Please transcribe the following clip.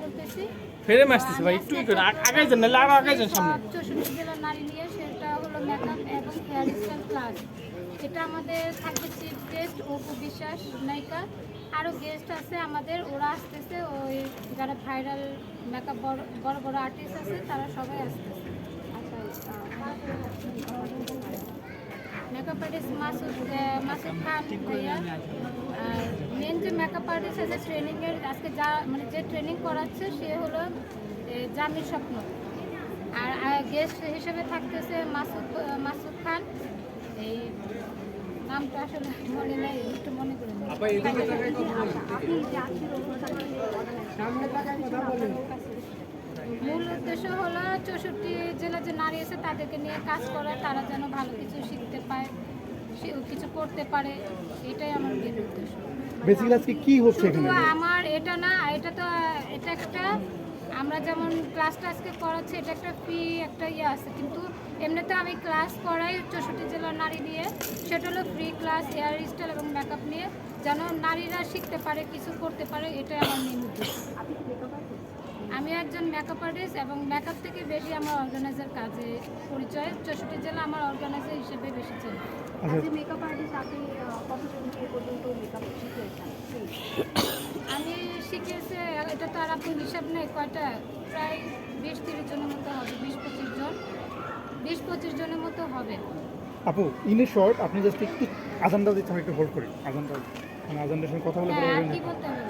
বলতেছি। ফেরে আসতেছে ভাই একটু একটু আগে যান নাহলে আরও আগে যান সামনে। চৌষট্টি জেলার নারী নিয়ে সেটা হলো মেকআপ এবং হেয়ার স্টাইল ক্লাস এটা আমাদের থাকবে চিফ গেস্ট অপু বিশ্বাস নায়িকা। আরও গেস্ট আছে আমাদের ওরা আসতেছে ওই যারা ভাইরাল মেকআপ বড় বড় বড় আর্টিস্ট আছে তারা সবাই আসতেছে। Makeup artist Masud ah, Masud Khan ভাইয়া। মেকআপ আর্টিস্ট আছে ট্রেনিংয়ের আজকে যা মানে যে ট্রেনিং করাচ্ছে সে হলো জামির স্বপ্ন। আর গেস্ট হিসেবে থাকতেছে মাসুদ মাসুদ খান। এই নামটা আসলে মনে নেই একটু মনে করে। মূল উদ্দেশ্য হলো চৌষট্টি জেলা যে নারী আছে তাদেরকে নিয়ে কাজ করা তারা যেন ভালো কিছু শিখতে পায়। সে কিছু করতে পারে এটাই আমার মেন উদ্দেশ্য। বেসিক্যালি আজকে কি হচ্ছে এখানে? আমার এটা না এটা তো এটা একটা আমরা যেমন ক্লাসটা আজকে করাচ্ছি এটা একটা ফ্রি একটা ইয়ে আছে। কিন্তু এমনিতে আমি ক্লাস করাই চৌষট্টি জেলার নারী নিয়ে সেটা হলো ফ্রি ক্লাস হেয়ার স্টাইল এবং মেকআপ নিয়ে যেন নারীরা শিখতে পারে কিছু করতে পারে এটাই আমার মেন উদ্দেশ্য। আমি একজন মেকআপ আর্টিস্ট এবং মেকআপ থেকে বেশি আমার অর্গানাইজার কাজে পরিচয়। চৌষট্টি জেলা আমার অর্গানাইজার হিসেবে বেশি আচ্ছা। মেকআপ আর্টিস্ট আপনি পর্যন্ত মেকআপ আমি শিখেছি এটা তো আর আপনি হিসাব নেই কয়টা? প্রায় বিশ তিরিশ জনের মতো হবে বিশ পঁচিশ জন। বিশ পঁচিশ জনের মতো হবে। আপু ইন শর্ট আপনি জাস্ট একটু আজানটা দিতে একটু হোল্ড করি। আজানটা মানে আজানটার সঙ্গে কথা বলে হ্যাঁ কি বলতে হবে?